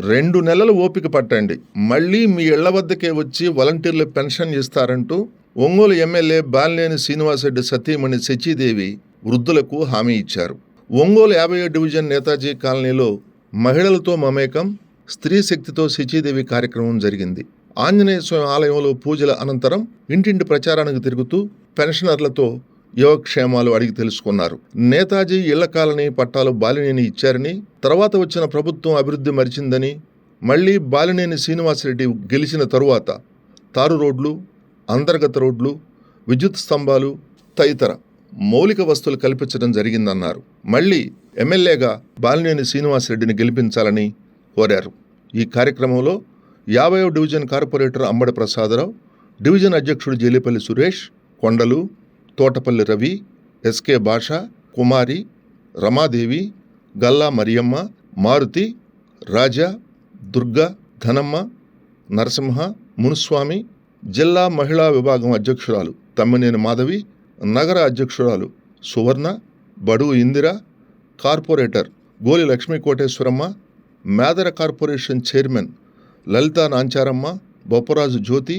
రెండు నెలలు ఓపిక పట్టండి. మళ్ళీ మీ ఇళ్ళ వద్దకే వచ్చి వాలంటీర్లు పెన్షన్ ఇస్తారంటూ ఒంగోలు ఎమ్మెల్యే బాలినేని శ్రీనివాసరెడ్డి సతీమణి శచీదేవి వృద్ధులకు హామీ ఇచ్చారు. ఒంగోలు యాభై డివిజన్ నేతాజీ కాలనీలో మహిళలతో మమేకం స్త్రీ శక్తితో శచీదేవి కార్యక్రమం జరిగింది. ఆంజనేయ స్వామి ఆలయంలో పూజల అనంతరం ఇంటింటి ప్రచారానికి తిరుగుతూ పెన్షనర్లతో యోగక్షేమాలు అడిగి తెలుసుకున్నారు. నేతాజీ ఇళ్ళ కాలనీ పట్టాలు బాలినేని ఇచ్చారని తర్వాత వచ్చిన ప్రభుత్వం అభివృద్ధి మరిచిందని మళ్ళీ బాలినేని శ్రీనివాసరెడ్డి గెలిచిన తరువాత తారు రోడ్లు అంతర్గత రోడ్లు విద్యుత్ స్తంభాలు తదితర మౌలిక వస్తువులు కల్పించడం జరిగిందన్నారు. మళ్ళీ ఎమ్మెల్యేగా బాలినేని శ్రీనివాసరెడ్డిని గెలిపించాలని కోరారు. ఈ కార్యక్రమంలో యాభై division corporator Ambadi Prasada Rao division అధ్యక్షుడు జేలిపల్లి సురేష్ కొండలు తోటపల్లి రవి ఎస్కే భాష కుమారి రమాదేవి గల్లా మరియమ్మ మారుతి రాజా దుర్గా ధనమ్మ నరసింహ మునుస్వామి జిల్లా మహిళా విభాగం అధ్యక్షురాలు తమ్మినేని మాధవి నగర అధ్యక్షురాలు సువర్ణ Badugu Indira corporator Goli Lakshmi Koteswaramma Medara corporation chairman Lalitha Nancharamma Boppraju Jyothi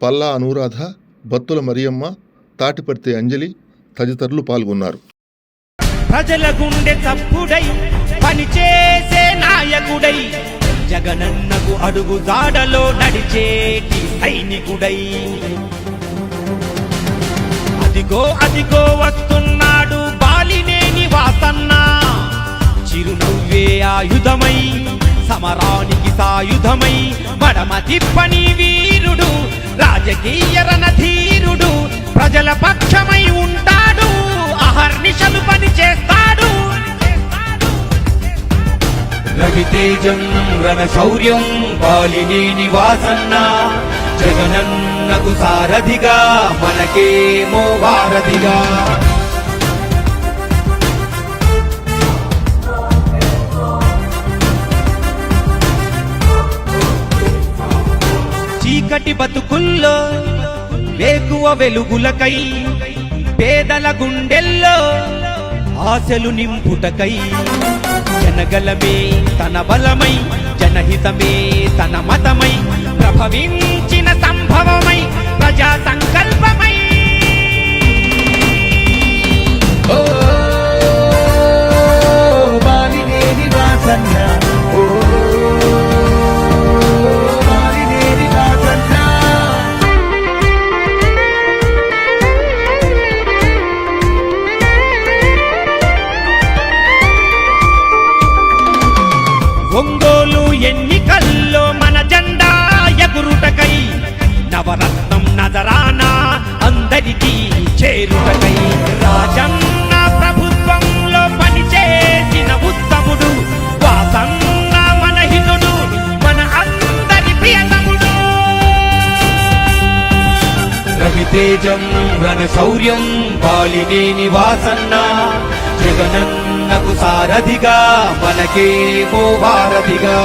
Palla Anuradha Battula Mariyamma Tatiparthi Anjali తదితరులు పాల్గొన్నారు. ప్రజల గుండె చప్పుడై పనిచేసే నాయకుడై జగనన్నకు అడుగు దాడలో నడిచేటి సైనికుడై. అదిగో అదిగో వస్తున్నాడు బాలినేని వాసన్న చిరునవ్వే ఆయుధమై సమరానికి సాయుధమై మడమ తిప్పని వీరుడు రాజకీయ రణధీరుడు. ప్రజల పక్షమై ఉంటాడు అహర్నిశలు పని చేస్తాడు రవితేజం రణ శౌర్యం బాలినేని వాసన్న జగనన్నకు సారథిగా మనకేమో వారధిగా. చీకటి బతుకుల్లో వేకువ వెలుగులకై పేదల గుండెల్లో ఆశలు నింపుటకై జనగలమే తన బలమై జనహితమే తన మతమై ప్రభవించిన సంభవమై ప్రజా సంకల్పమై ఓ బాలినేని వాసన్నా ఎన్నికల్లో మన జెండా ఎగురుటకై నవరత్నం నజరానా అందరికీ చేరుటకై. రాజన్న ప్రభుత్వంలో పనిచేసిన ఉత్తముడు వాసన్న మన హితుడు మన అందరి ప్రియతముడు. రవితేజం రణ శౌర్యం బాలినేని వాసన్న జగనన్నకు సారథిగా మనకే ఓ భారతిగా.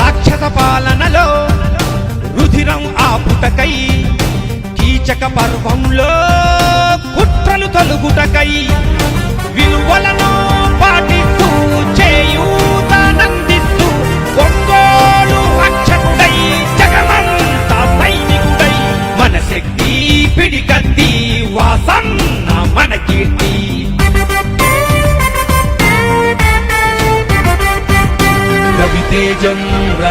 రాక్షస పాలనలో రుధిరం ఆపుటకై కీచక పర్వంలో కుట్రలు తొలుగుటకై విలువలను పాటిస్తూ చేయూతనందిస్తూ ఒక్కోడు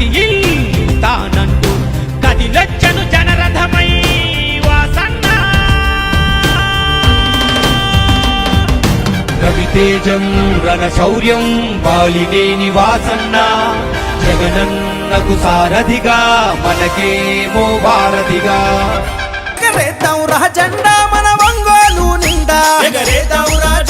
ప్రతి తానంటూ కదిలొచ్చను జనరథమై వాసన్న రవితేజం రణ శౌర్యం బాలినేని వాసన్న జగనన్నకు సారథిగా మనకేమో వారధిగా ఎగరేద్దాం రా మన వంగోలు నిండా ఎగరేదౌరా జెండా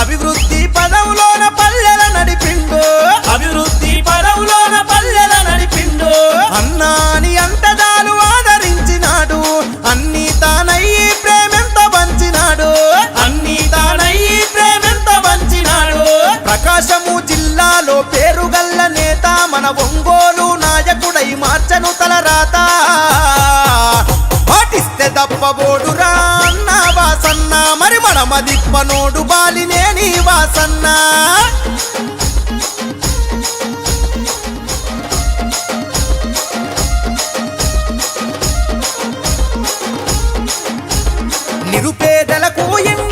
అభివృద్ధి పదవులోన పల్లెల నడిపిండు. అభివృద్ధి పదవులోన పల్లెల నడిపిండు. అన్నాని అంతదాలు ఆదరించినాడు. అన్ని తానయ్యి ప్రేమెంత పంచినాడు అన్ని తానయ్యి ప్రేమెంత పంచినాడు ప్రకాశము జిల్లాలో పేరుగల్ల నేత మన ఒంగోలు నాయకుడై మార్చను తల రాతా. మరి మనమ దిప్పనోడు బాలినేని వాసన్న. నిరుపేదలకు ఎన్ని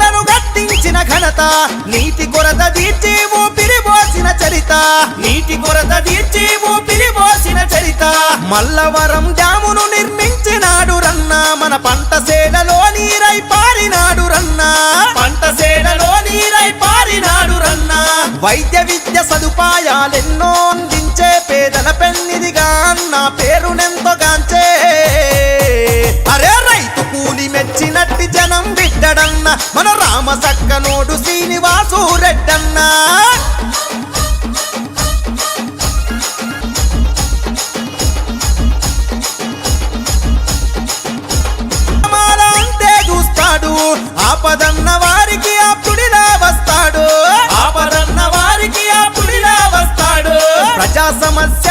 ఘనత నీటి కొరత తీర్చి ఊపిరి పోసిన చరిత. నీటి కొరత తీర్చి ఊపిరి పోసిన చరిత. మల్లవరం డ్యామును నిర్మించినాడు రన్న. మన పంట సేలలో నీరై పారినాడు రన్న. పంట సేలలో నీరై పారినాడు రన్న. వైద్య విద్య సదుపాయాలెన్నో అందించే పేదల పెన్నిది మన రామ సక్కనోడు శ్రీనివాసు రెడ్డన్న. చూస్తాడు ఆపదన్న వారికి ఆపుడిలా వస్తాడు. ఆపదన్న వారికి ఆపుడిలా వస్తాడు. ప్రజా పోరు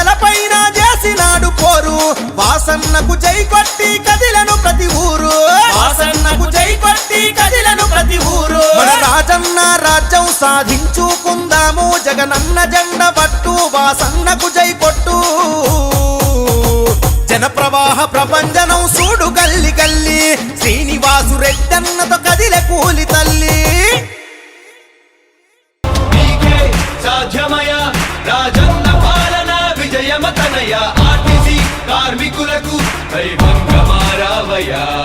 వాసన్నకు జై కొట్టి కదిలను ప్రతి ఊరు. వాసన్నకు జై కొట్టి కదిలను ప్రతి ఊరు. మన రాజన్న రాజ్యం సాధించుకుందాము. జగనన్న జెండ పట్టు వాసన్నకు జై కొట్టు. జన ప్రవాహ కార్మికులకు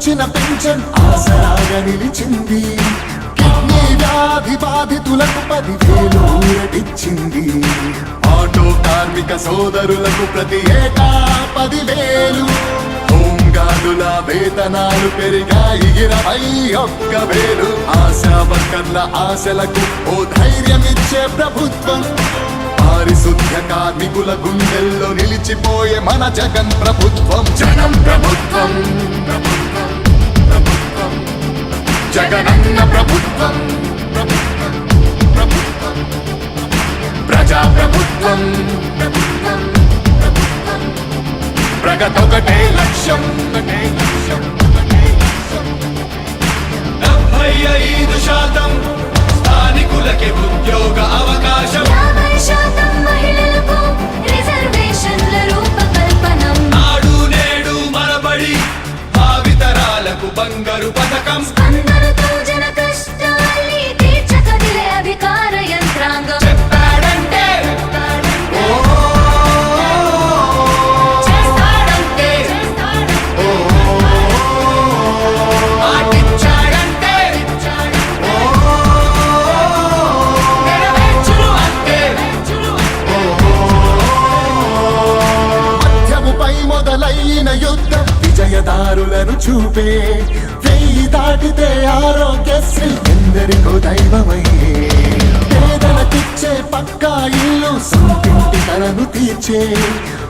అవ్వదాతలకు పెన్షన్. ఆసరాగా నిలిచింది. కిడ్నీ వ్యాధి బాధితులకు పదివేలు ఊరటిచ్చింది. ఆటో కార్మిక సోదరులకు ప్రతి ఏటా పదివేలు. హోంగార్డుల వేతనాలు పెరిగాయి. ఇరవై ఒక్క వేలు. ఆశా వర్కర్ల ఆశలకు ఓ ధైర్యమిచ్చే ప్రభుత్వం. పారిశుద్ధ్య కార్మికుల గుండెల్లో నిలిచిపోయే మన జగన్ ప్రభుత్వం. జనం ప్రభుత్వం, ప్రభుత్వం. జగనన్న ప్రభుత్వం ప్రభుత్వం, ప్రజా ప్రభుత్వం ప్రభుత్వం ప్రభుత్వం ప్రగతొకటే లక్ష్యం ఒకటే లక్ష్యం ఒకటే లక్ష్యం డెబ్బై ఐదు శాతం స్థానికులకి ఉద్యోగ అవకాశం శాతం బంగారు పథకం. స్పందనతో జన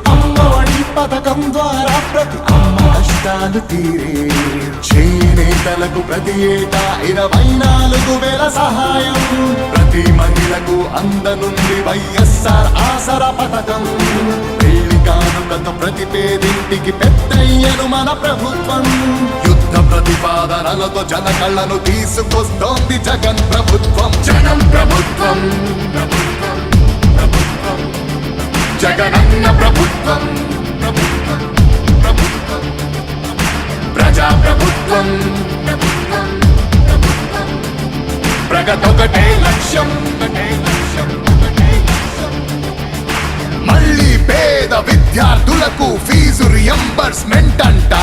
అమ్మఒడి పథకం ద్వారా ప్రతి అమ్మ కష్టాలు తీరే. చేనేతలకు ప్రతి ఏటా ఇరవై నాలుగు వేల సహాయం. ప్రతి మహిళకు అందనుంది వైఎస్ఆర్ ఆసరా పథకం. పెళ్ళి కానుకతో ప్రతి పేదింటికి పెద్దయ్యను మన ప్రభుత్వం. యుద్ధ ప్రతిపాదనలతో జన కళ్ళను తీసుకొస్తోంది జగన్ ప్రభుత్వం. జనం ప్రభుత్వం ప్రభుత్వం. జగనన్న ప్రభుత్వం ప్రభుత్వం ప్రభుత్వం ప్రజా ప్రభుత్వం ప్రభుత్వం ప్రభుత్వం ప్రగతొకటే లక్ష్యం ఒకటే లక్ష్యం. మళ్ళీ పేద విద్యార్థులకు ఫీజు రియంబర్స్మెంట్ అంట.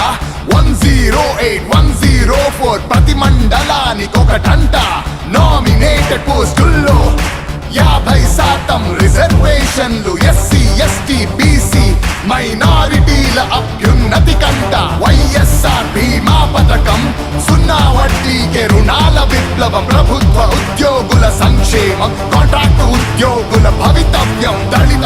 One zero eight one zero four ప్రతి మండలానికి ఒకటంట. నామినేటెడ్ పోస్టుల్లో యాభై శాతం రిజర్వేషన్లు ఎస్సీ ఎస్టీ బీసీ మైనారిటీల అభ్యున్నతి కంట వైఎస్ఆర్ బీమా పథకం సున్నా వడ్డీకే రుణాల విప్లవం ప్రభుత్వ ఉద్యోగుల సంక్షేమం కాంట్రాక్ట్ ఉద్యోగుల భవితవ్యం దళిత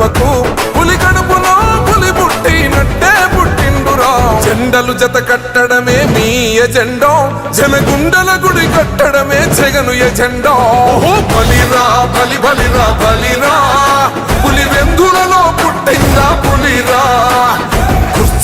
జెండలు జత కట్టడమే మీ ఎజెండో. జనగుండల గుడి కట్టడమే జగను ఎజెండో. బలిరా బలి బలిరా బలి.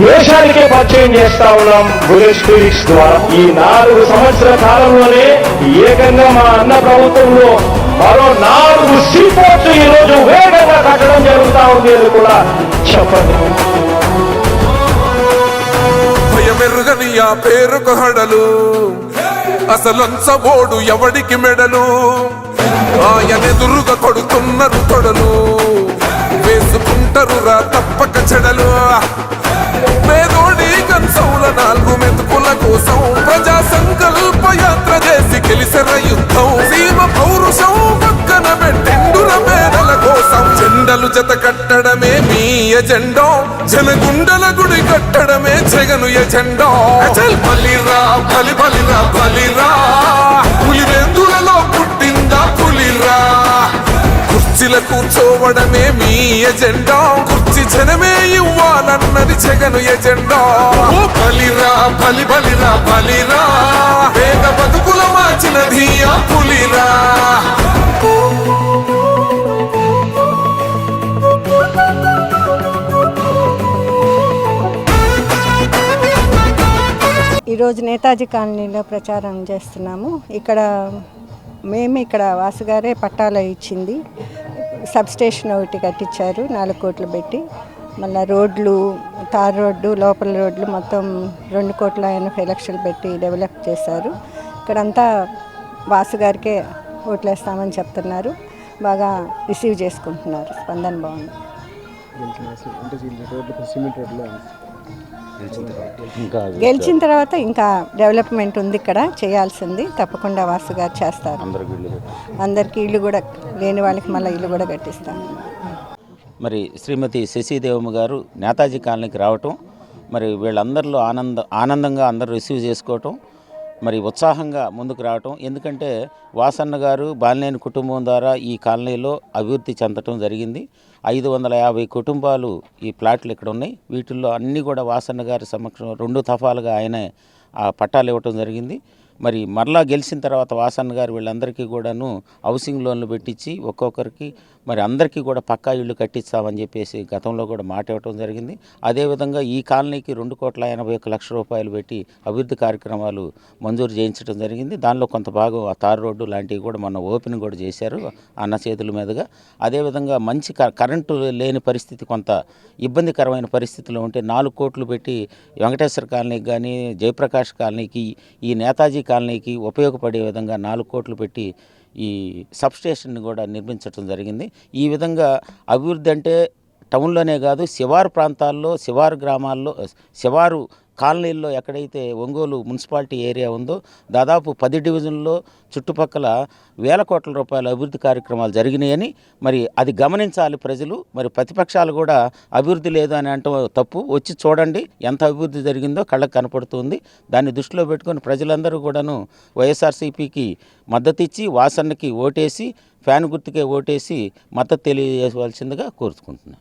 దేశానికే పరిచయం చేస్తా ఉన్నాం బులెట్ టూరిక్స్ ద్వారా. ఈ నాలుగు సంవత్సరాల కాలంలోనే ఏకంగా మా అన్న ప్రభుత్వంలో మరో నాలుగు సీపోర్ట్స్ ఈ రోజు వేగంగా కట్టడం జరుగుతా ఉంది అని కూడా చెప్పండి. భయమెరుగని ఆ పేరుకు హడలు. అసలంచబోడు ఎవడికి మెడలు? ఆయనెదురుగా కొడుతున్నారు తొడలు. వేసుకుంటారు రా తప్పక చెడలు. పేదోడి కంచౌల నాలుగు మెతుకుల కోసం ప్రజా సంకల్ప యాత్ర చేసి గెలిసిన యుద్ధం. సీమ పౌరుషం పక్కన పెట్టిండుల పేదల కోసం. జెండలు జత కట్టడమే మీ ఎజెండో. జనగుండల గుడి కట్టడమే జగను ఎజెండో. అచల్ బలిరా బలి బలిరా బలిరా. పులివెందులలో పుట్టిందా పులిరా. కుర్చీల కూర్చోవడమే మీ ఎజెండా. కుర్చీ జనమే ఇవ్వాలి జగను ఎజెండా. ఓ బలిరా బలి బలిరా బలిరా. పేద బతుకుల మార్చినది ఆ పులిరా. ఈరోజు నేతాజీ కాలనీలో ప్రచారం చేస్తున్నాము. ఇక్కడ మేము ఇక్కడ వాసుగారే పట్టాలు ఇచ్చింది. సబ్ స్టేషన్ ఒకటి కట్టించారు నాలుగు కోట్లు పెట్టి. మళ్ళీ రోడ్లు తార్ రోడ్డు లోపల రోడ్లు మొత్తం రెండు కోట్ల ఎనభై లక్షలు పెట్టి డెవలప్ చేశారు. ఇక్కడంతా వాసుగారికే ఓట్లేస్తామని చెప్తున్నారు. బాగా రిసీవ్ చేసుకుంటున్నారు. స్పందన బాగుంది. గెలిచిన తర్వాత ఇంకా డెవలప్మెంట్ ఉంది ఇక్కడ. చేయాల్సింది. తప్పకుండా వాసు గారు చేస్తారు. అందరికి ఇల్లు కూడా లేని వాళ్ళకి మళ్ళీ ఇల్లు కూడా కట్టిస్తాను మరి శ్రీమతి శశిదేవమ్మ గారు నేతాజీ కాలనీకి రావటం మరి వీళ్ళందరిలో ఆనంద ఆనందంగా అందరూ రిసీవ్ చేసుకోవటం మరి ఉత్సాహంగా ముందుకు రావటం. ఎందుకంటే వాసన్న గారు బాలినేని కుటుంబం ద్వారా ఈ కాలనీలో అభివృద్ధి చెందటం జరిగింది. ఐదు వందల యాభై కుటుంబాలు ఈ ప్లాట్లు ఇక్కడ ఉన్నాయి. వీటిల్లో అన్నీ కూడా వాసన్న గారి సమక్షంలో రెండు తఫాలుగా ఆయనే ఆ పట్టాలు ఇవ్వటం జరిగింది. మరి మరలా గెలిచిన తర్వాత వాసన్న గారు వీళ్ళందరికీ కూడాను హౌసింగ్ లోన్లు పెట్టించి ఒక్కొక్కరికి మరి అందరికీ కూడా పక్కా ఇళ్ళు కట్టిస్తామని చెప్పేసి గతంలో కూడా మాట ఇవ్వటం జరిగింది. అదేవిధంగా ఈ కాలనీకి రెండు కోట్ల ఎనభై ఒక్క లక్ష రూపాయలు పెట్టి అభివృద్ధి కార్యక్రమాలు మంజూరు చేయించడం జరిగింది. దానిలో కొంత భాగం ఆ తారు రోడ్డు లాంటివి కూడా మన ఓపెన్ కూడా చేశారు అన్న చేతుల మీదుగా. అదేవిధంగా మంచి క- కరెంటు లేని పరిస్థితి కొంత ఇబ్బందికరమైన పరిస్థితిలో ఉంటే నాలుగు కోట్లు పెట్టి వెంకటేశ్వర కాలనీకి కానీ జయప్రకాష్ కాలనీకి ఈ నేతాజీ కాలనీకి ఉపయోగపడే విధంగా నాలుగు కోట్లు పెట్టి ఈ సబ్స్టేషన్ని కూడా నిర్మించడం జరిగింది. ఈ విధంగా అభివృద్ధి అంటే టౌన్లోనే కాదు శివారు ప్రాంతాల్లో శివారు గ్రామాల్లో శివారు కాలనీల్లో ఎక్కడైతే ఒంగోలు మున్సిపాలిటీ ఏరియా ఉందో దాదాపు పది డివిజన్లో చుట్టుపక్కల వేల కోట్ల రూపాయల అభివృద్ధి కార్యక్రమాలు జరిగినాయని మరి అది గమనించాలి ప్రజలు. మరి ప్రతిపక్షాలు కూడా అభివృద్ధి లేదు అని అంటూ తప్పు. వచ్చి చూడండి ఎంత అభివృద్ధి జరిగిందో కళ్ళకు కనపడుతుంది. దాన్ని దృష్టిలో పెట్టుకొని ప్రజలందరూ కూడాను వైఎస్ఆర్సీపీకి మద్దతు ఇచ్చి వాసన్నకి ఓటేసి ఫ్యాన్ గుర్తుకే ఓటేసి మద్దతు తెలియజేయవలసిందిగా కోరుకుంటున్నాను.